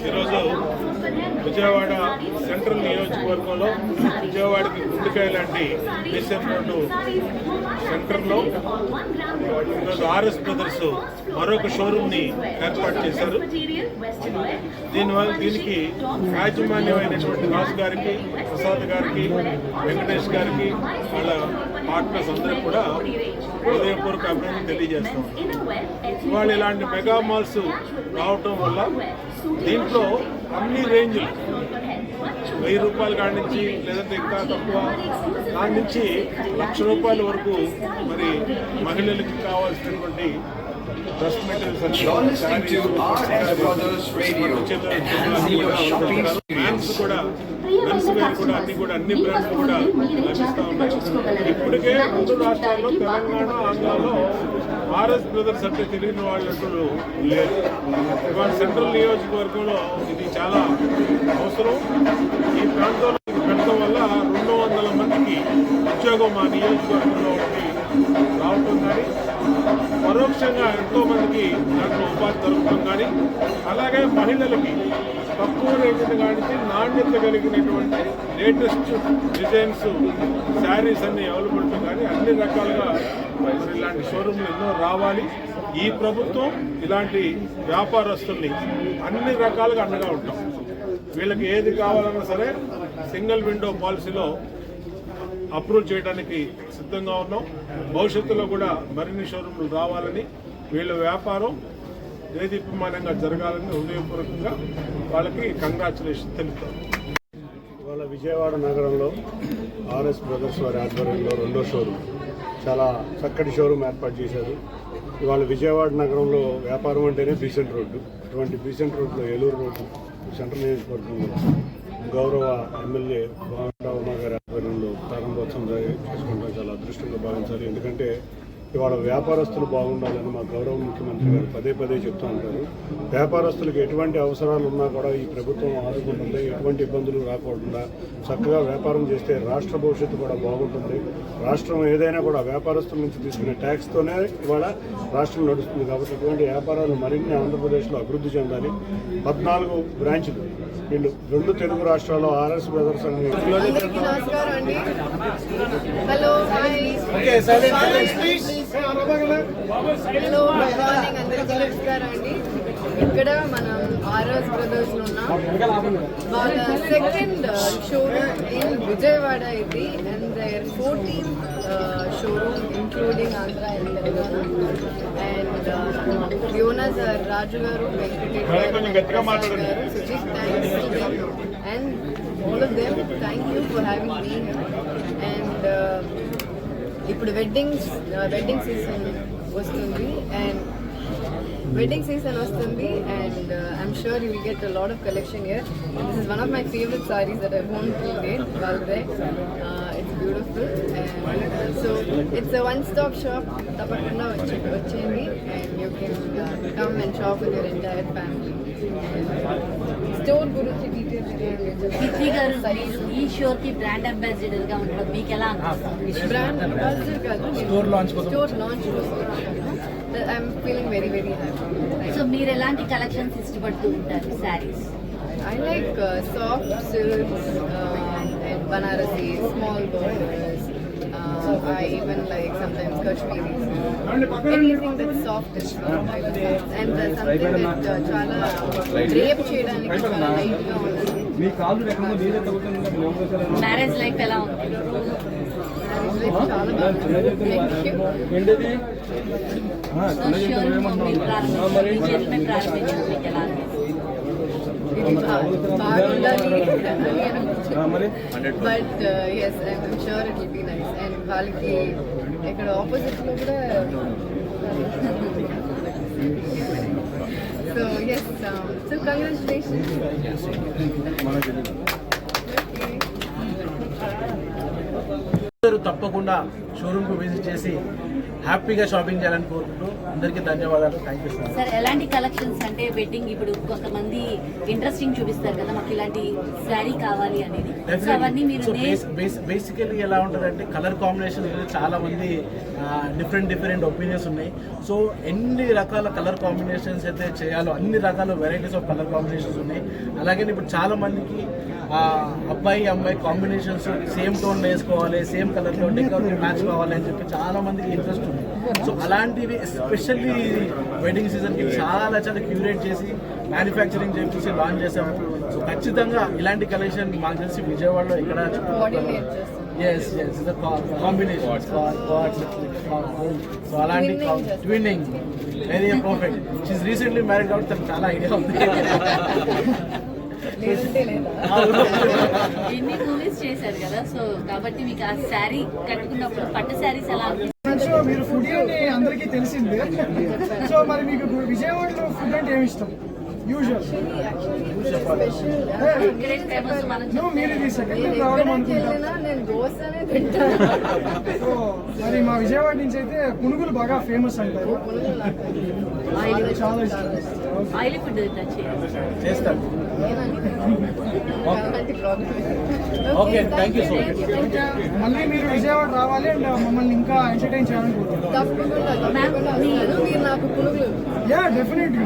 ఈరోజు విజయవాడ సెంట్రల్ నియోజకవర్గంలో విజయవాడకి గుండెకాయ లాంటి మిషన్ రోడ్డు సెంటర్లో ఈరోజు ఆర్ఎస్ బ్రదర్స్ మరొక షోరూమ్ని ఏర్పాటు చేశారు. దీనివల్ల దీనికి యాజమాన్యమైనటువంటి రాజు గారికి ప్రసాద్ గారికి వెంకటేష్ గారికి వాళ్ళ పార్ట్నర్స్ అందరూ కూడా హృదయపూర్వక అభినందన తెలియజేస్తాం. ఇవాళ ఇలాంటి మెగా మాల్స్ రావటం వల్ల దీంట్లో అన్ని రేంజ్లు వెయ్యి రూపాయలు కాడి నుంచి లేదంటే ఇంకా తక్కువ దాని నుంచి లక్ష రూపాయల వరకు మరి మహిళలకు కావాల్సినటువంటి dress You're listening to RS Brothers Radio and your shopping experience. కూడా మెన్స్ వేర్ కూడా అన్ని కూడా అన్ని బ్రాండ్స్ కూడా లభిస్తూ ఉన్నాయి ఇప్పటికే రెండు రాష్ట్రాల్లో తెలంగాణ ఆంధ్రాలో ఆర్ఎస్ బ్రదర్స్ అంటే తెలియని వాళ్ళు లేదు ఇవాళ సెంట్రల్ నియోజకవర్గంలో ఇది చాలా అవసరం ఈ ప్రాంతంలో ఇది పెట్టడం వల్ల రెండు వందల మందికి ఉద్యోగం మా నియోజకవర్గంలో ఒకటి రావటం కానీ పరోక్షంగా ఎంతో మందికి దాంట్లో ఉపాధి దొరకడం కానీ అలాగే మహిళలకి తక్కువ రేటు కానీ నాణ్యత కలిగినటువంటి లేటెస్ట్ డిజైన్స్ శారీస్ అన్ని అవైలబిలిటీ కానీ అన్ని రకాలుగా ఇలాంటి షోరూమ్లు ఎన్నో రావాలి. ఈ ప్రభుత్వం ఇలాంటి వ్యాపారస్తుల్ని అన్ని రకాలుగా అండగా ఉంటాం. వీళ్ళకి ఏది కావాలన్నా సరే సింగిల్ విండో పాలసీలో అప్రూవ్ చేయడానికి సిద్ధంగా ఉన్నాం. భవిష్యత్తులో కూడా మరిన్ని షోరూమ్లు రావాలని వీళ్ళ వ్యాపారం దేదీప్యమానంగా జరగాలని హృదయపూర్వకంగా వాళ్ళకి కంగ్రాచులేషన్ తెలుపుతాం. ఇవాళ విజయవాడ నగరంలో ఆర్ఎస్ బ్రదర్స్ వారి ఆధ్వర్యంలో రెండో షోరూమ్ చాలా చక్కటి షోరూమ్ ఏర్పాటు చేశారు. ఇవాళ విజయవాడ నగరంలో వ్యాపారం అంటేనే బీసెంట్ రోడ్డు. అటువంటి బీసెంట్ రోడ్లో ఏలూరు రోడ్డు సెంట్రల్ నియోజకవర్గంలో గౌరవ ఎమ్మెల్యే భావరావు ప్రారంభోత్సవం జరి- చాలా అదృష్టంగా భావించాలి. ఎందుకంటే ఇవాళ వ్యాపారస్తులు బాగుండాలని మా గౌరవ ముఖ్యమంత్రి గారు పదే పదే చెప్తూ ఉంటారు. వ్యాపారస్తులకు ఎటువంటి అవసరాలు ఉన్నా కూడా ఈ ప్రభుత్వం ఆదుకుంటుంది. ఎటువంటి ఇబ్బందులు రాకుండా చక్కగా వ్యాపారం చేస్తే రాష్ట్ర భవిష్యత్తు కూడా బాగుంటుంది. రాష్ట్రం ఏదైనా కూడా వ్యాపారస్తుల నుంచి తీసుకునే ట్యాక్స్తోనే ఇవాళ రాష్ట్రం నడుస్తుంది. కాబట్టి ఇటువంటి వ్యాపారాలు మరిన్ని ఆంధ్రప్రదేశ్లో అభివృద్ధి చెందాలి. పద్నాలుగు బ్రాంచ్లు వీళ్ళు రెండు తెలుగు రాష్ట్రాల్లో ఆర్ఎస్ బ్రదర్స్ అని అందరికీ నమస్కారం అండి. Hello hi. Hello good morning అందరికీ నమస్కారం అండి. ఇక్కడ మనం ఆర్ఎస్ బ్రదర్స్ ఉన్నాం వాళ్ళ సెకండ్ షోరూమ్ ఇన్ విజయవాడ ఇది. And there fourteen showroom including Andhra and Telangana and Yonas Raju garu Venkatesh garu and Prasad garu Sujith thanks and all of them thank you for having me here and uh, ఇప్పుడు weddings wedding season వస్తుంది and wedding season వస్తుంది and I'm sure you will get a lot of collection here this is one of my favourite saris that I won't today వాళ్ళదే it's beautiful and so it's one stop shop తప్పకుండా వచ్చి వచ్చేయండి and you can come and shop with your entire family store గురించి details Keerthi గారు మీరు ఈ షోర్కి brand అంబాసిడర్గా ఉండడం మీకు ఎలా అనిపిస్తుంది బ్రాండ్ అంబాసిడర్ కాదు store launch store launch I'm feeling very very happy so మీరు ఎలాంటి కలెక్షన్స్ ఇష్టపడుతూ ఉంటారు? Saris I like uh, soft silks uh, and Banarasi, small borders. Uh, I even like sometimes Kashmiris. Anything that's soft is soft. I love it. And uh, something that uh, చాలా drape చేయడానికి చాలా light గా ఉంటుంది. Marriage life ఎలా ఉంది Marriage life చాలా బాగుంది. Thank you. So షోర్ మీరు ప్రారంభించారు మీ చేతిపై ప్రారంభించారు మీకు ఎలా అనిపిస్తుంది but yes I'm sure it will be nice and వాళ్ళకి ఇక్కడ ఆపోజిట్లో కూడా సో ఎస్ సో కంగ్రాచులేషన్స్ అందరూ తప్పకుండా షోరూమ్కి విజిట్ చేసి హ్యాపీగా షాపింగ్ చేయాలని కోరుకుంటూ అందరికీ ధన్యవాదాలు. థ్యాంక్ యూ సార్ సార్ ఎలాంటి కలెక్షన్స్ అంటే వెడ్డింగ్ ఇప్పుడు కొంతమంది ఇంట్రెస్టింగ్ చూపిస్తారు కదా మాకు ఇలాంటి శారీ కావాలి అనేది. అవన్నీ మీరు బేసికలీ ఎలా ఉంటుందంటే కలర్ కాంబినేషన్ చాలా మంది డిఫరెంట్ డిఫరెంట్ ఒపీనియన్స్ ఉన్నాయి. సో ఎన్ని రకాల కలర్ కాంబినేషన్స్ అయితే చేయాలో అన్ని రకాల వెరైటీస్ ఆఫ్ కలర్ కాంబినేషన్స్ ఉన్నాయి. అలాగే ఇప్పుడు చాలా మందికి ఆ, అబ్బాయి అమ్మాయి కాంబినేషన్స్ సేమ్ టోన్ వేసుకోవాలి సేమ్ కలర్లో డెకరేటివ్ మ్యాచ్ కావాలి అని చెప్పి చాలా మందికి ఇంట్రెస్ట్ ఉంది. సో అలాంటివి ఎస్పెషల్లీ వెడ్డింగ్ సీజన్కి చాలా చాలా క్యూరేట్ చేసి మ్యానుఫ్యాక్చరింగ్ చేసి లాంచ్ చేసాము సో ఖచ్చితంగా ఇలాంటి కలెక్షన్ మాకు తెలిసి విజయవాడలో ఇక్కడ ఎస్ ఎస్ కాంబినేషన్ సో అలాంటి. Twinning very perfect she's recently married కాబట్టి తనకు చాలా ఐడియా ఉంది. ఎన్ని మూవీస్ చేశారు కదా సో కాబట్టి మీకు ఆ శారీ కట్టుకున్నప్పుడు పట్టు శారీస్ ఎలా అనిపిస్తుంది సో మీరు ఫుడ్ అందరికీ తెలిసిందే. సో మరి మీకు విజయవాడలో ఫుడ్ అంటే ఏమి ఇష్టం? యూజువల్ నువ్వు మీరు సెకండ్ నేను దోశనే తింటాను. మరి మా విజయవాడ నుంచి అయితే పునుగులు బాగా ఫేమస్ అంటారు. చాలా ఇష్టం. ఆయిల్ ఫుడ్ చేస్తాను. మళ్ళీ మీరు విజయవాడ రావాలి అండ్ మమ్మల్ని ఇంకా ఎంటర్టైన్ చేయాలని కోరుకుంటున్నాను తప్పకుండా తప్పకుండా. వస్తాను. మీరు నాకు పునుగులు. Yeah definitely